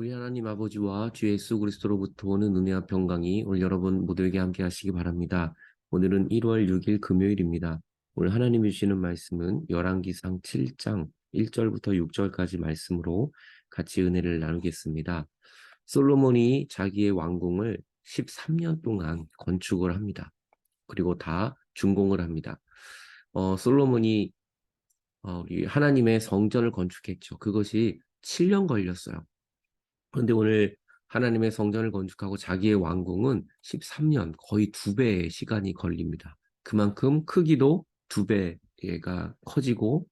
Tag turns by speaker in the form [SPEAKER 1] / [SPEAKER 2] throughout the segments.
[SPEAKER 1] 우리 하나님 아버지와 주 예수 그리스도로부터 오는 은혜와 평강이 오늘 여러분 모두에게 함께 하시기 바랍니다. 오늘은 1월 6일 금요일입니다. 오늘 하나님이 주시는 말씀은 열왕기상 7장 1절부터 6절까지 말씀으로 같이 은혜를 나누겠습니다. 솔로몬이 자기의 왕궁을 13년 동안 건축을 합니다. 그리고 다 준공을 합니다. 어, 솔로몬이 어, 하나님의 성전을 건축했죠. 그것이 7년 걸렸어요. 그런데 오늘 하나님의 성전을 건축하고 자기의 왕궁은 13년, 거의 두 배의 시간이 걸립니다. 그만큼 크기도 두 배가 커지고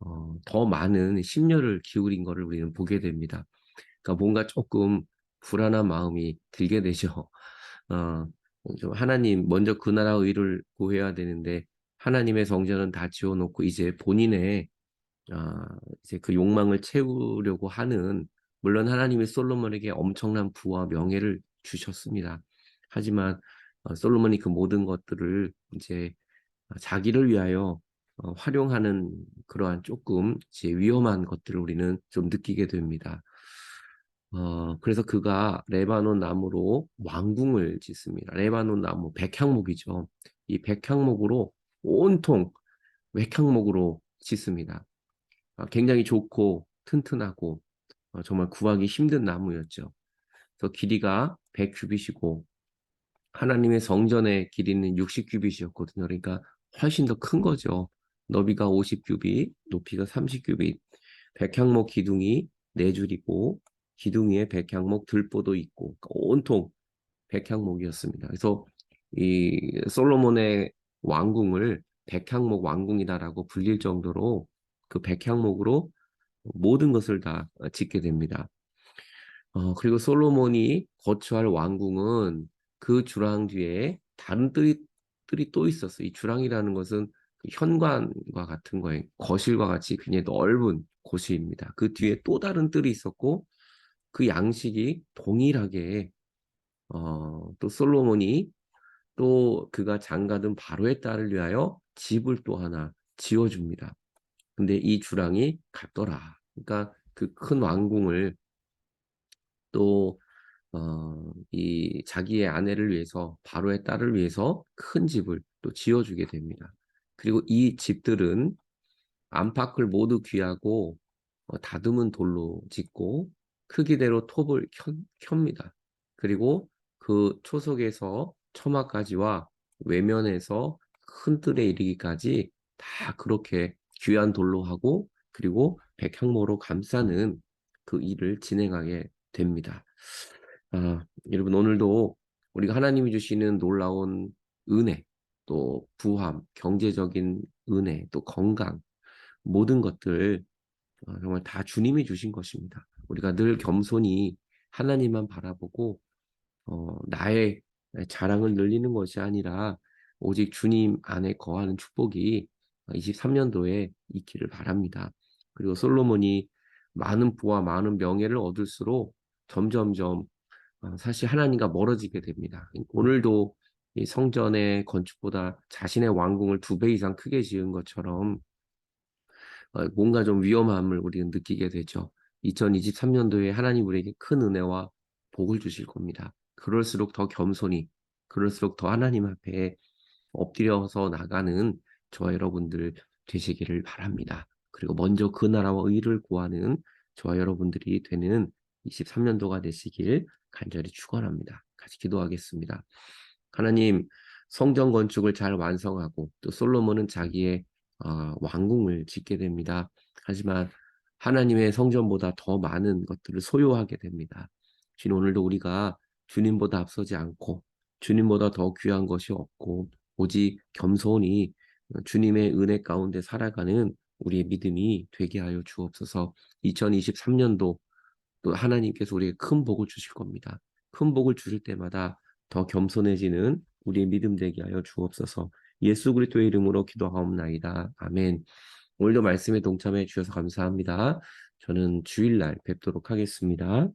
[SPEAKER 1] 어, 더 많은 심려를 기울인 것을 우리는 보게 됩니다. 그러니까 뭔가 조금 불안한 마음이 들게 되죠. 어, 좀 하나님 먼저 그 나라 의를 구해야 되는데 하나님의 성전은 다 지어놓고 이제 본인의 아, 이제 그 욕망을 채우려고 하는 물론 하나님이 솔로몬에게 엄청난 부와 명예를 주셨습니다. 하지만 어, 솔로몬이 그 모든 것들을 이제 자기를 위하여 어, 활용하는 그러한 조금 이제 위험한 것들을 우리는 좀 느끼게 됩니다. 어, 그래서 그가 레바논 나무로 왕궁을 짓습니다. 레바논 나무 백향목이죠. 이 백향목으로 온통 백향목으로 짓습니다. 아, 굉장히 좋고 튼튼하고 어, 정말 구하기 힘든 나무였죠. 그래서 길이가 100규빗이고 하나님의 성전의 길이는 60규빗이었거든요. 그러니까 훨씬 더 큰 거죠. 너비가 50규빗, 높이가 30규빗, 백향목 기둥이 4줄이고 기둥 위에 백향목 들보도 있고 그러니까 온통 백향목이었습니다. 그래서 이 솔로몬의 왕궁을 백향목 왕궁이다라고 불릴 정도로 그 백향목으로 모든 것을 다 짓게 됩니다. 어, 그리고 솔로몬이 거처할 왕궁은 그 주랑 뒤에 다른 뜰이, 뜰이 또 있었어요. 이 주랑이라는 것은 그 현관과 같은 거예요. 거실과 같이 굉장히 넓은 곳입니다. 그 뒤에 또 다른 뜰이 있었고 그 양식이 동일하게 어, 또 솔로몬이 또 그가 장가든 바로의 딸을 위하여 집을 또 하나 지어줍니다. 근데 이 주랑이 같더라. 그러니까 그 큰 왕궁을 또, 어, 이 자기의 아내를 위해서, 바로의 딸을 위해서 큰 집을 또 지어주게 됩니다. 그리고 이 집들은 안팎을 모두 귀하고 어, 다듬은 돌로 짓고 크기대로 톱을 켜, 켭니다. 그리고 그 초석에서 처마까지와 외면에서 큰 뜰에 이르기까지 다 그렇게 귀한 돌로 하고 그리고 백향모로 감싸는 그 일을 진행하게 됩니다. 아, 여러분 오늘도 우리가 하나님이 주시는 놀라운 은혜, 또 부함, 경제적인 은혜, 또 건강 모든 것들 어, 정말 다 주님이 주신 것입니다. 우리가 늘 겸손히 하나님만 바라보고 어, 나의 자랑을 늘리는 것이 아니라 오직 주님 안에 거하는 축복이 23년도에 있기를 바랍니다. 그리고 솔로몬이 많은 부와 많은 명예를 얻을수록 점점점 어, 사실 하나님과 멀어지게 됩니다. 오늘도 이 성전의 건축보다 자신의 왕궁을 두 배 이상 크게 지은 것처럼 어, 뭔가 좀 위험함을 우리는 느끼게 되죠. 2023년도에 하나님 우리에게 큰 은혜와 복을 주실 겁니다. 그럴수록 더 겸손히, 그럴수록 더 하나님 앞에 엎드려서 나가는 저와 여러분들 되시기를 바랍니다. 그리고 먼저 그 나라와 의를 구하는 저와 여러분들이 되는 23년도가 되시길 간절히 축원합니다. 같이 기도하겠습니다. 하나님 성전 건축을 잘 완성하고 또 솔로몬은 자기의 어, 왕궁을 짓게 됩니다. 하지만 하나님의 성전보다 더 많은 것들을 소유하게 됩니다. 주님 오늘도 우리가 주님보다 앞서지 않고 주님보다 더 귀한 것이 없고 오직 겸손히 주님의 은혜 가운데 살아가는 우리의 믿음이 되게 하여 주옵소서 2023년도 또 하나님께서 우리에게 큰 복을 주실 겁니다. 큰 복을 주실 때마다 더 겸손해지는 우리의 믿음 되게 하여 주옵소서 예수 그리스도의 이름으로 기도하옵나이다. 아멘. 오늘도 말씀에 동참해 주셔서 감사합니다. 저는 주일날 뵙도록 하겠습니다.